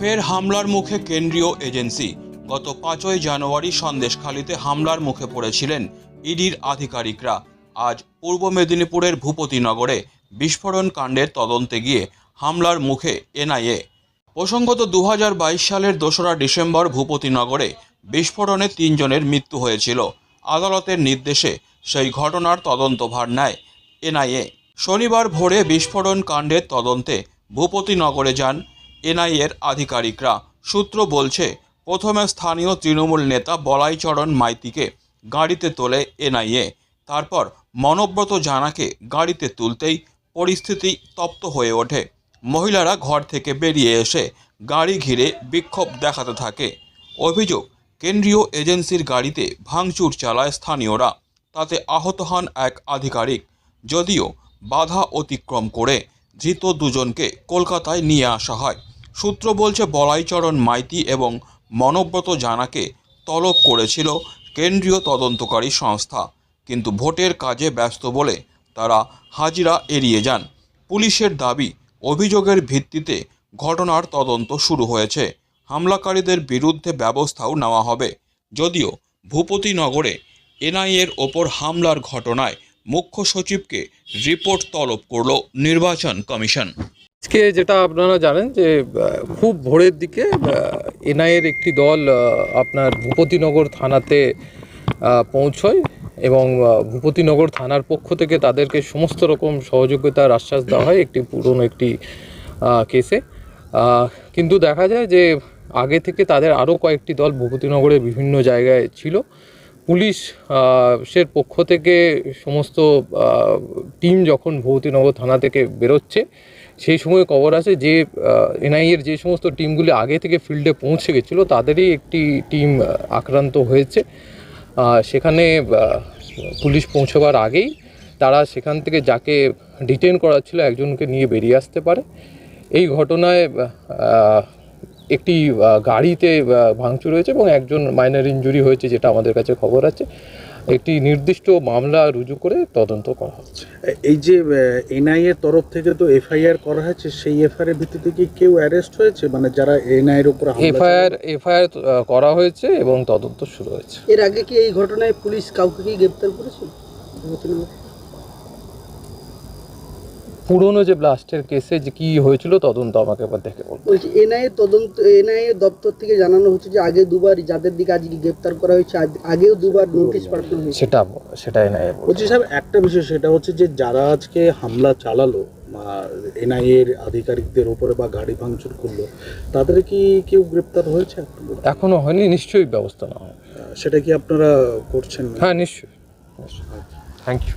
ফের হামলার মুখে কেন্দ্রীয় এজেন্সি। গত পাঁচই জানুয়ারি সন্দেশখালিতে হামলার মুখে পড়েছিলেন ইডির আধিকারিকরা। আজ পূর্ব মেদিনীপুরের ভূপতিনগরে বিস্ফোরণ কাণ্ডের তদন্তে গিয়ে হামলার মুখে এনআইএ। প্রসঙ্গত দু হাজার বাইশ সালের দোসরা ডিসেম্বর ভূপতিনগরে বিস্ফোরণে তিনজনের মৃত্যু হয়েছিল। আদালতের নির্দেশে সেই ঘটনার তদন্তভার নেয় এনআইএ। শনিবার ভোরে বিস্ফোরণ কাণ্ডের তদন্তে ভূপতিনগরে যান এনআইএর আধিকারিকরা। সূত্র বলছে, প্রথমে স্থানীয় তৃণমূল নেতা বলাইচরণ মাইতিকে গাড়িতে তোলে এনআইএ। তারপর মনব্রত জানাকে গাড়িতে তুলতেই পরিস্থিতি তপ্ত হয়ে ওঠে। মহিলারা ঘর থেকে বেরিয়ে এসে গাড়ি ঘিরে বিক্ষোভ দেখাতে থাকে। অভিযোগ, কেন্দ্রীয় এজেন্সির গাড়িতে ভাঙচুর চালায় স্থানীয়রা। তাতে আহত হন এক আধিকারিক। যদিও বাধা অতিক্রম করে ধৃত দুজনকে কলকাতায় নিয়ে আসা হয়। সূত্র বলছে, বলাইচরণ মাইতি এবং মনব্রত জানাকে তলব করেছিল কেন্দ্রীয় তদন্তকারী সংস্থা। কিন্তু ভোটের কাজে ব্যস্ত বলে তারা হাজিরা এড়িয়ে যান। পুলিশের দাবি, অভিযোগের ভিত্তিতে ঘটনার তদন্ত শুরু হয়েছে। হামলাকারীদের বিরুদ্ধে ব্যবস্থাও নেওয়া হবে। যদিও ভূপতিনগরে এনআইএর ওপর হামলার ঘটনায় মুখ্য সচিবকে রিপোর্ট তলব করল নির্বাচন কমিশন। আজকে যেটা আপনারা জানেন যে খুব ভোরের দিকে এনআইয়ের একটি দল আপনার ভূপতিনগর থানাতে পৌঁছয় এবং ভূপতিনগর থানার পক্ষ থেকে তাদেরকে সমস্ত রকম সহযোগিতার আশ্বাস দেওয়া হয় একটি পুরনো একটি কেসে। কিন্তু দেখা যায় যে, আগে থেকে তাদের আরও কয়েকটি দল ভূপতিনগরের বিভিন্ন জায়গায় ছিল। পুলিশ সের পক্ষ থেকে সমস্ত টিম যখন ভূপতিনগর থানা থেকে বেরোচ্ছে সেই সময় খবর আছে যে এনআইএর যে সমস্ত টিমগুলি আগে থেকে ফিল্ডে পৌঁছে গেছিল, তাদেরই একটি টিম আক্রান্ত হয়েছে। সেখানে পুলিশ পৌঁছবার আগেই তারা সেখান থেকে যাকে ডিটেন করা ছিল একজনকে নিয়ে বেরিয়ে আসতে পারে। এই ঘটনায় একটি গাড়িতে ভাঙচুর হয়েছে এবং একজন মাইনার ইঞ্জুরি হয়েছে, যেটা আমাদের কাছে খবর আছে। একটি নির্দিষ্ট মামলা রুজু করে তদন্ত করা হচ্ছে। এই যে এনআই এর তরফ থেকে তো এফআইআর করা হয়েছে সেই এফআইআর এর ভিত্তিতে কি কেউ অ্যারেস্ট হয়েছে? মানে যারা এনআই এর উপর হামলা এফআইআর এফআইআর করা হয়েছে এবং তদন্ত শুরু হয়েছে। এর আগে কি এই ঘটনায় পুলিশ কাউকে কি গ্রেপ্তার করেছে পুরনো যে ব্লাস্টের কেসে যে কি হয়েছিল তদন্ত আমাকে একবার দেখে বলব বলছি এনআইএ তদন্ত এনআইএ দপ্তর থেকে জানানো হচ্ছে যে আগে দুবার যাদের দিকে আজকে গ্রেপ্তার করা হয়েছে আগ- আগেও দুবার নোটিশ পাঠানো হয়েছে। সেটা সেটাই নাই বলছি। স্যার একটা বিষয় সেটা হচ্ছে যে যারা আজকে হামলা চালালো এনআই এর আধিকারিকদের উপরে বা গাড়ি ভাঙচুর করল তাদের কি কেউ গ্রেপ্তার হয়েছে এখনও হয়নি নিশ্চয়ই ব্যবস্থা নেওয়া সেটা কি আপনারা করছেন? হ্যাঁ নিশ্চয়ই। Thank you